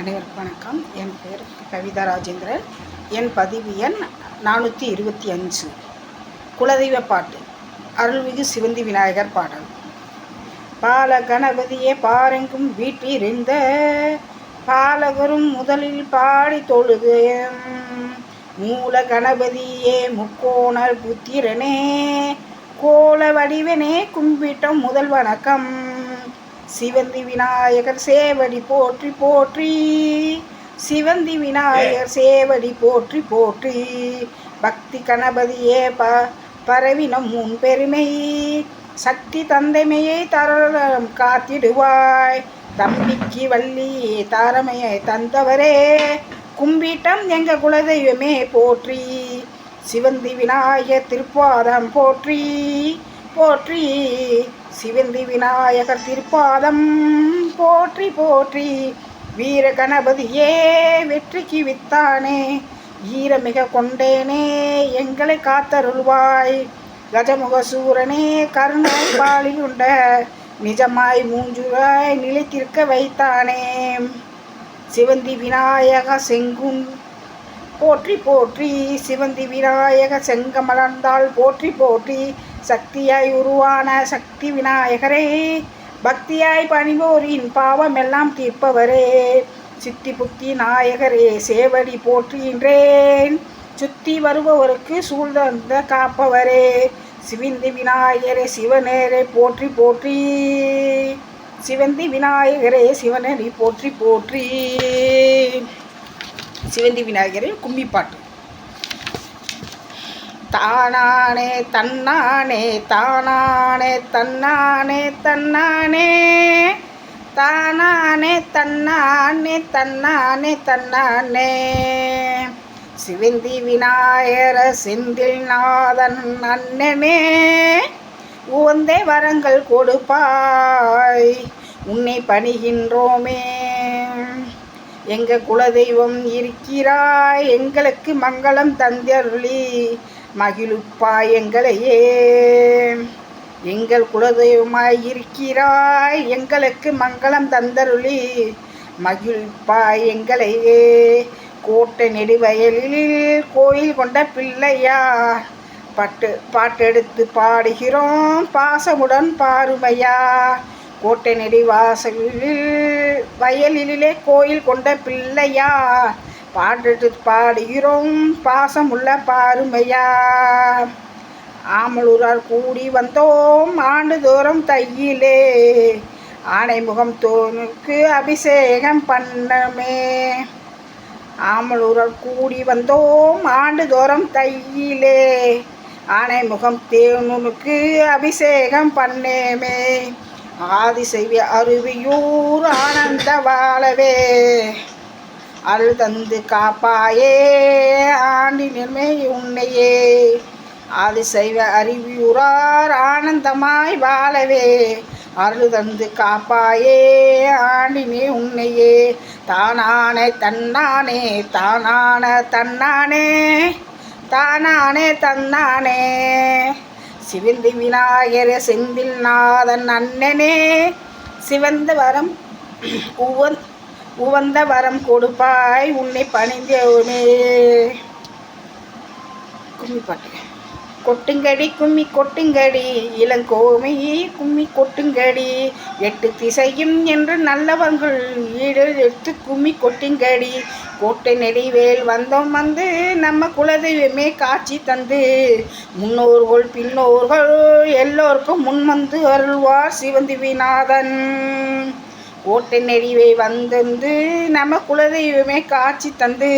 அனைவருக்கும் வணக்கம். என் பேர் கவிதா ராஜேந்திரன். என் பதிவு எண் நானூற்றி இருபத்தி அஞ்சு. குலதெய்வ பாட்டு. அருள்மிகு சிவந்தி விநாயகர் பாடல். பால கணபதியே பாரெங்கும் வீட்டிருந்த பாலகரும் முதலில் பாடி தொழுது மூல கணபதியே முக்கோணர் புத்திரனே கோல வடிவனே கும்பிட்டம் முதல் வணக்கம். சிவந்தி விநாயகர் சேவடி போற்றி போற்றி. சிவந்தி விநாயகர் சேவடி போற்றி போற்றி. பக்தி கணபதியே ப பரவினம் முன் பெருமை. சக்தி தந்தைமையை தரம் காத்திடுவாய். தம்பிக்கு வள்ளி தாரமையை தந்தவரே. கும்பிட்டம் எங்க குலதெய்வமே போற்றி. சிவந்தி விநாயகர் திருப்பாதம் போற்றி. போற்றி சிவந்தி விநாயகர் திருப்பாதம். போற்றி போற்றி. வீர கணபதியே வெற்றிக்கு வித்தானே. ஈரமிக கொண்டேனே எங்களை காத்தருள்வாய். கஜமுக சூரனே கருணை பாலில் உண்ட நிஜமாய் மூஞ்சுராய் நிலைத்திருக்க வைத்தானே. சிவந்தி விநாயக செங்குன் போற்றி போற்றி. சிவந்தி விநாயக செங்கமலர்ந்தாள் போற்றி போற்றி. சக்தியாய் உருவான சக்தி விநாயகரே பக்தியாய் பணிவோரின் பாவமெல்லாம் தீர்ப்பவரே. சித்தி புத்தி நாயகரே சேவடி போற்றுகின்றேன். சுத்தி வருபவருக்கு சூழ்ந்த காப்பவரே. சிவந்தி விநாயகரே சிவனேரே போற்றி போற்றி. சிவந்தி விநாயகரே சிவனேரி போற்றி போற்றி. சிவந்தி விநாயகரே கும்மிப்பாட்டு. தானானே தன்னானே தானானே தன்னானே தன்னானே. தானானே தன்னானே தன்னானே தன்னானே. சிவந்தி விநாயகர செந்தில் நாதன் அண்ணனே உந்தே வரங்கள் கொடுப்பாய் உன்னை பணிகின்றோமே. எங்கள் குலதெய்வம் இருக்கிறாய் எங்களுக்கு மங்களம் தந்தருளி. மகிழ்ப்பாயங்களையே. எங்கள் குலதெய்வமாய் இருக்கிறாய் எங்களுக்கு மங்களம் தந்தருளி. மகிழ்ப்பாயங்களையே. கோட்டை நெடுவயலில் கோயில் கொண்ட பிள்ளையா. பட்டு பாட்டெடுத்து பாடுகிறோம் பாசமுடன் பாருமையா. கோட்டை நெடிவாசலில் வயலிலே கோயில் கொண்ட பிள்ளையா. பாட்டு பாடுகிறோம். பாசமுள்ள பாருமையா. ஆமலூரால் கூடி வந்தோம். ஆண்டுதோறும் தையிலே. ஆனைமுகம் தோனுக்கு அபிஷேகம் பண்ணமே. ஆமலூரால் கூடி வந்தோம். ஆண்டுதோறும் தையிலே. ஆனைமுகம் தேனுனுக்கு அபிஷேகம் பண்ணேமே. ஆதிசைவி அருவியூர் ஆனந்த வாழவே. அருள் தந்து காப்பாயே ஆண்டி நிர்மை உன்னையே. ஆதிசைவ அறிவியூரார் ஆனந்தமாய் வாழவே. அருள் தந்து காப்பாயே ஆண்டினே உன்னையே. தானானே தன்னானே தானான தன்னானே. தானானே தன்னானே. சிவந்தி விநாயகர் செந்தில் நாதன் அண்ணனே. சிவந்த வரம் உவன் உவந்த வரம் கொடுப்பாய் உன்னை பணிந்தவனே கும்மி பாட்டு. கொட்டுங்கடி கும்மி கொட்டுங்கடி இளங்கோமையே கும்மி கொட்டுங்கடி. எட்டு திசையும் என்று நல்லவர்கள் ஈடு எடுத்து கும்மி கொட்டுங்கடி. கோட்டை நெடிவேல் வந்தோம் வந்து நம்ம குலதெய்வமே காட்சி தந்து. முன்னோர்கள் பின்னோர்கள் எல்லோருக்கும் முன் வந்து அருள்வார் சிவந்தி விநாதன் கோட்டை நெறிவை வந்தந்து நம்ம குலதெய்வமே காட்சி தந்து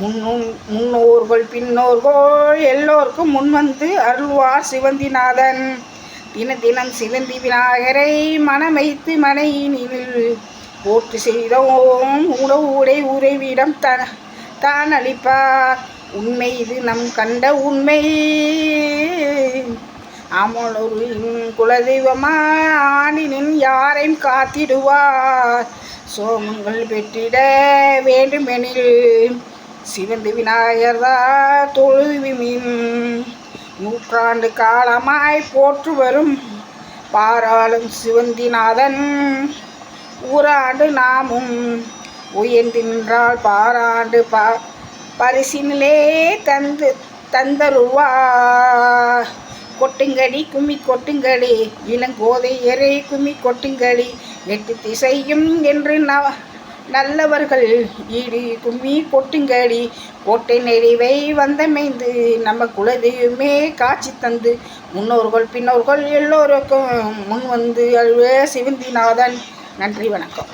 முன்னும் முன்னோர்கள் பின்னோர்கள் எல்லோருக்கும் முன் வந்து அருள்வார் சிவந்திநாதன். தின தினம் சிவந்தி விநாயகரை மனமைத்து மனையினில் போட்டு செய்தோம். உணவு உடை உறைவிடம் த தான் அளிப்பார் உண்மை இது நம் கண்ட உண்மை. அமலொருவின் குலதெய்வமா ஆணினின் யாரையும் காத்திடுவார். சோமங்கள் பெற்றிட வேண்டுமெனில் சிவந்து விநாயகர்தா தொழுவிமின். நூற்றாண்டு காலமாய் போற்று வரும் பாராளும் சிவந்திநாதன். ஊராண்டு நாமும் உயர்ந்து நின்றால் பாராண்டு பா பரிசினிலே தந்து தந்தருவா கொட்டுங்கடி கும்மி கொட்டுங்கடி. இளங்கோதையரை கும்மி கொட்டுங்கடி. எட்டு திசையும் என்று ந நல்லவர்கள் ஈடு கும்மி கொட்டுங்கடி. கோட்டை நெறிவை வந்தமைந்து நம்ம குலதெய்வமே காட்சி தந்து முன்னோர்கள் பின்னோர்கள் எல்லோருக்கும் முன் வந்து அழுவ சிவந்திநாதன். நன்றி வணக்கம்.